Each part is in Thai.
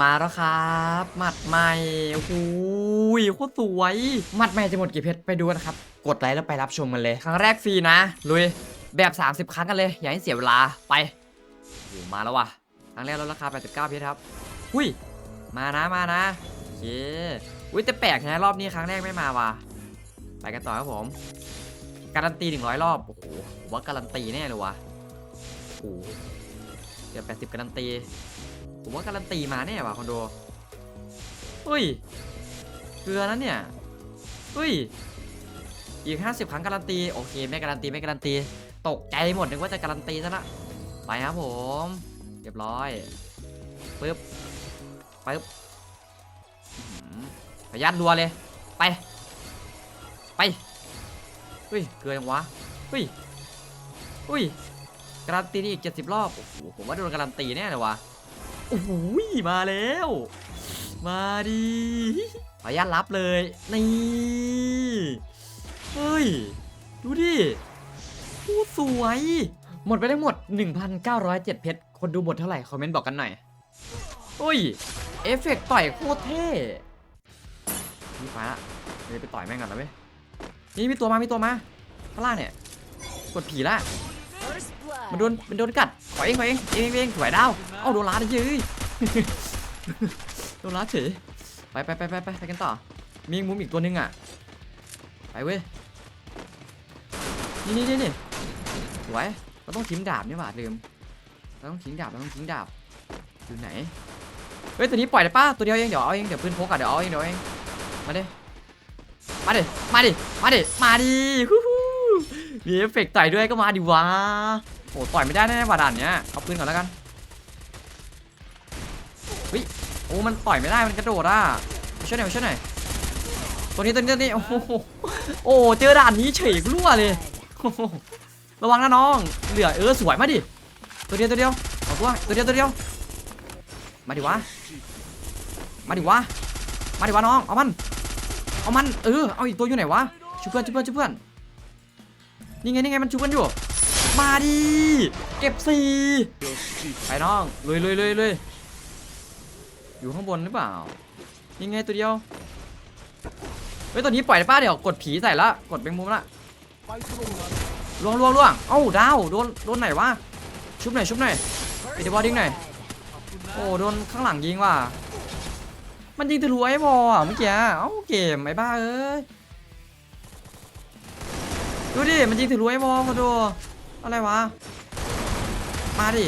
มาแล้วครับหมัดใหม่โอ้โหโคตรสวยหมัดใหม่จะหมดกี่เพชรไปดูกันครับ กดไลค์แล้วไปรับชมกันเลย ครั้งแรกฟรีนะ ลุย แบบ 30 ครั้งกันเลย อย่าให้เสียเวลาไปโอ้โหมาแล้วว่ะ ครั้งแรกลดราคา 89 เพชรครับหุ้ยมานะมานะโอเคอุ้ยแต่แปลกนะรอบนี้ครั้งแรกไม่มาว่ะไปกันต่อครับผม การันตี 100 รอบโอ้โหผมว่าการันตีแน่เลยว่ะโอ้โหเดี๋ยว80 การันตี ผมว่าการันตีมาแน่ว่ะคอนโดเฮ้ย เกลือนั้นเนี่ยเฮ้ย อีก 50 ครั้งการันตี โอเค ไม่การันตี ไม่การันตี ตกใจหมดนึกว่าจะการันตีซะละ ไปครับผม เรียบร้อย ปึ๊บ ปึ๊บขยันรัวเลย ไป ไปเฮ้ย เกลือยังวะเฮ้ยเฮ้ยการันตีนี่อีก 70 รอบ โอ้โห ผมว่าโดนการันตีแน่เลยวะโอ้โหมาแล้ว มาดีขออนุญาตรับเลย นี่ เฮ้ย ดูดิโอ้สวย หมดไปได้หมด 1,907 เพชร คนดูหมดเท่าไหร่ คอมเมนต์บอกกันหน่อยเฮ้ย เอฟเฟกต์ต่อยโคตรเท่นี่ไปละเดี๋ยวไปต่อยแม่งก่อนนะเว้ยนี่มีตัวมา มีตัวมาข้างล่างเนี่ย กดผีละ มันโดนมันโดนกัดขอเองขอเองเองเองเองถวยดาวเอ้าโดนล้าดเฉยโดนล้าเฉยไปไปไปไปไปไปกันต่อ มีมุมอีกตัวหนึงอะ ไปเว้ย นี่นี่นี่นี่สวยเราต้องทิ้งดาบนี่หว่าลืม เราต้องทิ้งดาบเราต้องทิ้งดาบ อยู่ไหน เฮ้ยตัวนี้ปล่อยได้ป้าตัวเดียวเองเดี๋ยวเอาเองเดี๋ยวปืนพกอะเดี๋ยวเอาเองเดี๋ยวเอาเองมาดิ มาดิ มาดิ มาดิ มาดิฮู้ฮู้มีเอฟเฟกต์ต่ด้วยก็มาดิวะ โอ้ต่อยไม่ได้แน่ๆว่าด่านเนี้ยเอาปืนก่อนแล้วกันวิโอ้มันต่อยไม่ได้มันกระโดดอะช่วยหน่อยช่วยหน่อยตัวนี้ตัวนี้ตัวนี้โอ้โหโอ้เจอด่านนี้เฉยรั่วเลยระวังนะน้องเหลือเออสวยมาดิตัวเดียวตัวเดียวเอาตัวตัวเดียวตัวเดียวมาดิวะมาดิวะมาดิวะน้องเอามันเอามันเออเอาอีกตัวอยู่ไหนวะช่วยเพื่อนช่วยเพื่อนช่วยเพื่อนนี่ไงนี่ไงมันชุบกันอยู่ มาดิเก็บสี่ไปน้องลุยลุยลุยลุยอยู่ข้างบนหรือเปล่านี่ไงตัวเดียวเฮ้ยตัวนี้ปล่อยได้ป้าเดี๋ยวกดผีใส่ละกดเป็นมุมละล่วงล่วงล่วงเอ้าดาวโดนโดนไหนวะชุบหน่อยชุบหน่อย First Video boarding này. blood. โอ้โดนข้างหลังยิงว่ะมันยิงทะลุไอ้บอลอะเมื่อกี้เอ้าเกมไอ้บ้าเอ้ยดูดิมันยิงทะลุไอ้บอลมาดู อะไรวะ มาดิ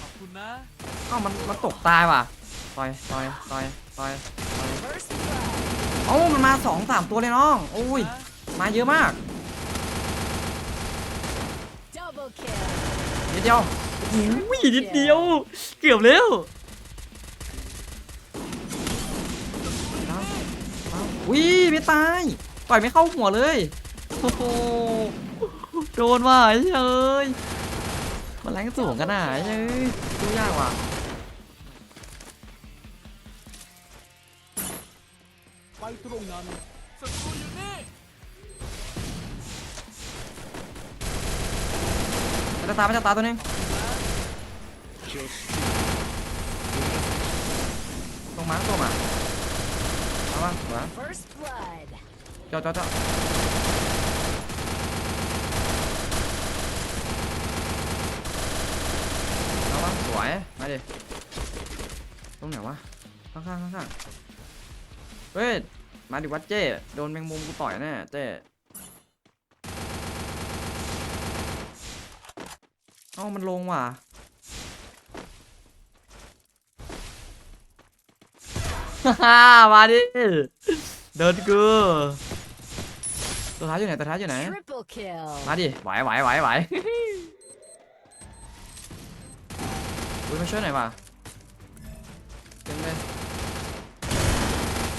ขอบคุณนะเอ้ามันมันตกตายว่ะต่อยต่อยต่อยต่อยต่อย First blood. เอ้ามันมาสองสามตัวเลยน้องโอ้ยมาเยอะมาก Double kill. นิดเดียวโอ้ยนิดเดียว เกือบแล้วเอา เอาอุ้ยไม่ตายต่อยไม่เข้าหัวเลยโอ้โหโดนว่ะไอ้เอ้ยมันแรงสูงกันอะไอ้เอ้ยดูยากว่ะไปตรงนั้นศัตรูอยู่นี่จะตายมันจะตายตัวนึงตรงมาตรง มาเอาวะหัว First blood. เจ้าเจ้าเจ้าเอาวะสวยมาดิตรงไหนวะข้างๆข้างๆเฮ้ยมาดิวัดเจ้โดนแมงมุมกูต่อยแน่เจ้เอ้ามันลงว่ะ ฮ่ามาดิเดินกูตัวท้ายอยู่ไหนตัวท้ายอยู่ไหน Triple kill. มาดิไหวไหวไหวไหวอุ้ยมาช่วยหน่อยว่ะเต็มเลย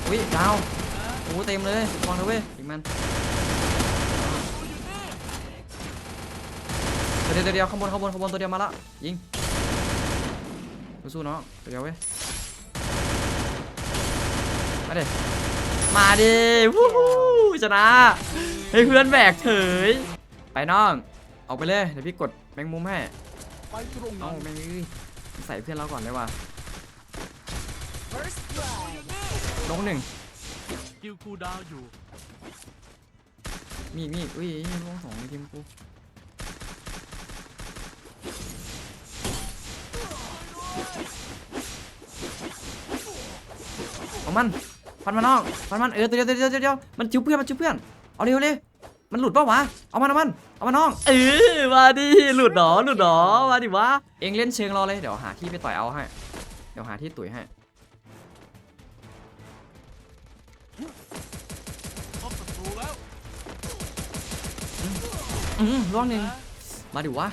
อุ้ยดาวโอ้เต็มเลยมองเลยเว้ยยิงมันตัวเดียวตัวเดียวข้างบนข้างบนข้างบนตัวเดียวมาละยิงสู้ๆเนาะตัวเดียวเว้ยมา ดิมาดิวู้ฮู้ชนะให้เพื่อนแบกเฉยไปน้องออกไปเลยเดี๋ยวพี่กดแมงมุมให้ไปตรงเอ้านั้นแมงเอ้ยใส่เพื่อนเราก่อนเลยว่ะ First blood. ลงหนึ่งสกิลคูลดาวน์อยู่มีอีกมีอีกอุ้ยลงสองในทีมกูเอามัน ฟันมันน้องฟันมันเออตัวเดียวตัวเดียวตัวเดียวมันจิ้วเพื่อนมันจิ้วเพื่อนเอาเร็วเลยมันหลุดเปล่าวะเอามันเอามันเอามันน้องเออมาดิหลุดหนอหลุดหนอมาดิวะเองเล่นเชิงรอเลยเดี๋ยวหาที่ไปต่อยเอาให้เดี๋ยวหาที่ตุ๋ยให้พบศัตรูแล้วอืมร่วงหนึ่งนะมาดิวะ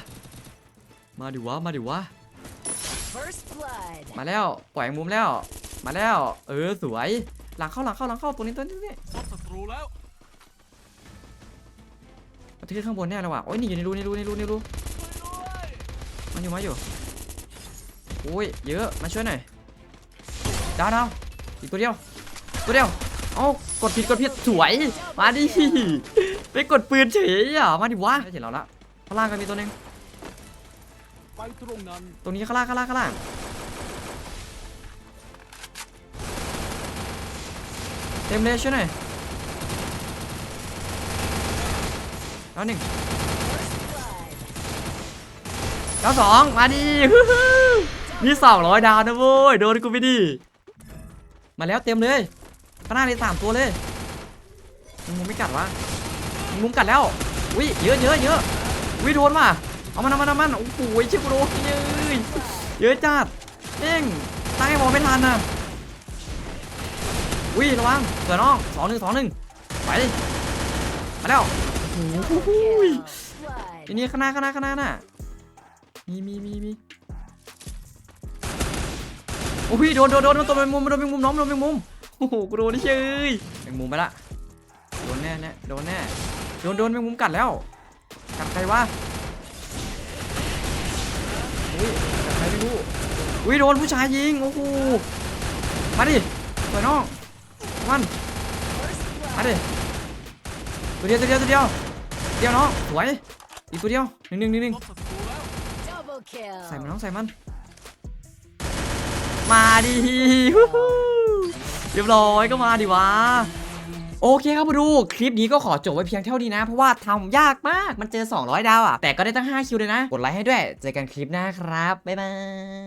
มาดิวะมาดิวะ First blood. มาแล้วปล่อยมุมแล้ว มาแล้ว เออสวย หลังเข้าหลังเข้าหลังเข้าตัวนี้ตัวนี้ตัวนี้พบศัตรูแล้วมันที่ขึ้นข้างบนแน่เลยว่ะโอ้ยนี่อยู่ในรูในรูในรูในรูช่วยด้วยมันอยู่มาอยู่โอ้ยเยอะมาช่วยหน่อยดาวดาวอีกตัวเดียวตัวเดียวเอ้ากดผิดกดผิดสวยมาดิไปกดปืนเฉยอะมาดิวะเห็นเราละข้างล่างก็มีตัวหนึงไปตรงนั้นตรงนี้ข้างล่างข้างล่างข้างล่าง เต็มเลยช่วยหน่อยแล้วหนึ่งแล้วสองมาดินี่สองร้อยดาวนะโว้ยโดนกูไปดิมาแล้วเต็มเลยข้างหน้าเลยสามตัวเลยมึงไม่กัดวะมึงกัดแล้วอุ้ยเยอะเยอะเยอะอุ้ยโดนว่ะเอามันเอามันเอามันโอ้โหเชี่ยกูโดนเยอะเยอะจัดเด้งตั้งให้บอลไม่ทันนะ อุ้ยระวังเสือน้องสองหนึ่งสองหนึ่งไปมาแล้วโอ้โหทีนี้ข้างหน้าข้างหน้าข้างหน้าน่ะมีมีมีมีโอ้ยโดนโดนโดนโดนตัวเป็นมุมโดนเป็นมุมน้องโดนเป็นมุมโอ้โหกูโดนเฉยเป็นมุมไปละโดนแน่แน่โดนแน่โดนโดนเป็นมุมกัดแล้วกัดใครวะอุ้ยกัดใครไม่รู้อุ้ยโดนผู้ชายยิงโอ้โหมาดิสวยน้อง มัน First มา blood. ดิตัวเดียวตัวเดียวตัวเดียวเดียวน้องสวยอีกตัวเดียวหนึ่งหนึ่งหนึ่งหนึ่งพบศัตรูแล้ว Double kill. ใส่มันน้องใส่มัน มาดิฮู้ฮู้เรียบร้อยก็มาดิวะโอเคครับมาดูคลิปนี้ก็ขอจบไว้เพียงเท่านี้นะ เพราะว่าทำยากมากมันเจอ 200 ดาวอะ แต่ก็ได้ตั้ง 5 คิวเลยนะ กดไลค์ให้ด้วย เจอกันคลิปหน้าครับ บ๊ายบาย